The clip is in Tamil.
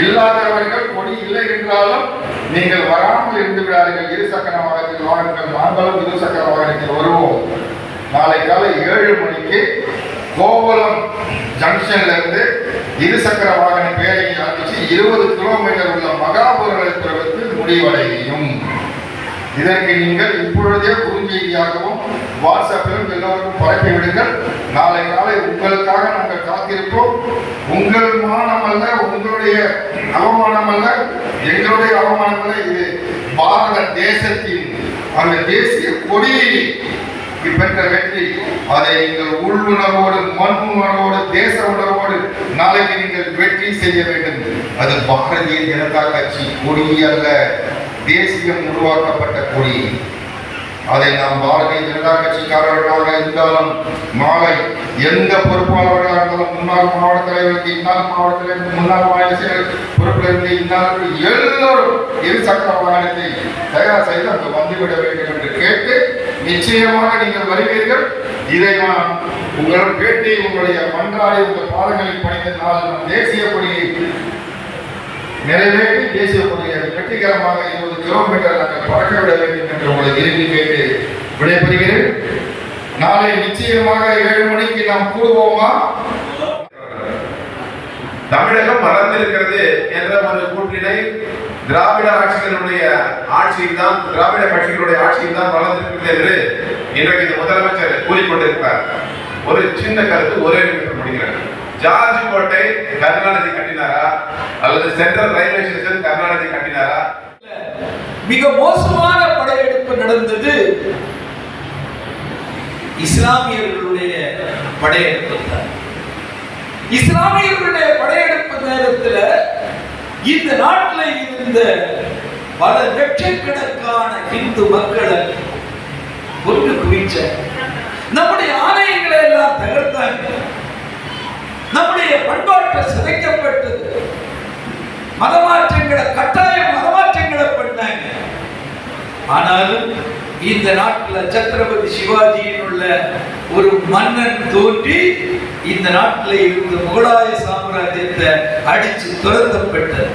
இல்லாதவர்கள் கொடி இல்லை என்றாலும் நீங்கள் வராமல் இருந்து விடாதீர்கள். இரு சக்கர வாகனத்தில் வாகனங்கள் நாங்களும் இருசக்கர வாகனத்தில் வருவோம். நாளை காலை ஏழு மணிக்கு கோகுலம் ஜங்ஷன்ல இருந்து இரு சக்கர வாகன பேரணி ஆரம்பித்து இருபது கிலோமீட்டர் உள்ள மகாபுரத்தில் முடிவடையும். இதற்கு நீங்கள் இப்பொழுதே குறுஞ்செய்தியாகவும் வாட்ஸ்அப்பிலும் எல்லோருக்கும் பரப்பி விடுங்கள். நாளை காலை உங்களுக்காக நாங்கள் காத்திருப்போம் உங்கள் மானம் அல்ல உங்களுடைய அவமானம் அல்ல எங்களுடைய அவமானம் அல்ல. இது பாரத தேசத்தின் அந்த தேசிய கொடியை பெற்ற வெற்றி. அதை நீங்கள் உள்ளுணர்வோடு மண் உணர்வோடு தேச உணர்வோடு நாளைக்கு நீங்கள் வெற்றி செய்ய வேண்டும். அது பாரதிய ஜனதா கட்சி கொடி அல்ல. தேசியம் உருவாக்கப்பட்ட கொடி. அதை நாம் பாரதிய ஜனதா கட்சிக்காரர்களாக இருந்தாலும் நாளை எந்த பொறுப்பாளர்களாக இருந்தாலும் முன்னாள் மாவட்ட தலைவருக்கு இன்னாள் மாவட்ட முன்னாள் மாநில செயலர் பொறுப்பில் இருந்து எல்லோரும் இருசக்கர வாகனத்தை தயார் செய்து அங்கு வந்துவிட வேண்டும் என்று கேட்டு நிச்சயமாக நீங்கள் வருவீர்கள். இதை நான் உங்கள் பேட்டி உங்களுடைய மன்றாடி உங்கள் பாதங்களில் பணிந்த நாள் நம் தேசிய கொடியை நிறைவேற்றி தேசிய கொடியை வெற்றிகரமாக இருபது கிலோமீட்டர் நாங்கள் பறக்க விட வேண்டும் என்று உங்களை விரும்பி கேட்டு விடைபெறுகிறேன். நாளை நிச்சயமாக ஏழு மணிக்கு நாம் கூடுவோமா? தமிழகம் மறந்திருக்கிறது என்ற ஒரு கூற்றினை திராவிட ஆட்சிகளுடைய ஆட்சியில் தான் திராவிட கட்சிகளுடைய ஆட்சியில் தான் வளர்ந்திருக்கிறது என்று இன்றைக்கு இந்த முதலமைச்சர் கூறிக்கொண்டிருக்கிறார். ஒரு சின்ன கருத்து ஒரே நிமிஷம் முடிக்கிறேன் ஜார்ஜ் கோட்டை கருணாநிதி கட்டினாரா? அல்லது சென்ட்ரல் ரயில்வே ஸ்டேஷன் கருணாநிதி கட்டினாரா? மிக மோசமான படையெடுப்பு நடந்தது. இஸ்லாமியர்களுடைய படையெடுப்பு. இஸ்லாமியர்களுடைய படையெடுப்பு நேரத்தில் இந்த நாட்டில் இருந்த பல லட்சக்கணக்கான இந்து மக்களை ஒன்று குவிச்ச. நம்முடைய ஆலயங்களை எல்லாம் தகர்த்தாங்க. பண்பாட்டை சிதைக்கப்பட்டது. மதமாற்றங்களை கட்டாயம் மதமாற்றங்களை பண்ணாங்க. ஆனாலும் இந்த நாட்டில் சத்ரபதி சிவாஜியின் உள்ள ஒரு மன்னன் தோன்றி இந்த நாட்டில் இருந்த முகலாய சாம்ராஜ்யத்தை அடிச்சு துரத்தப்பட்டது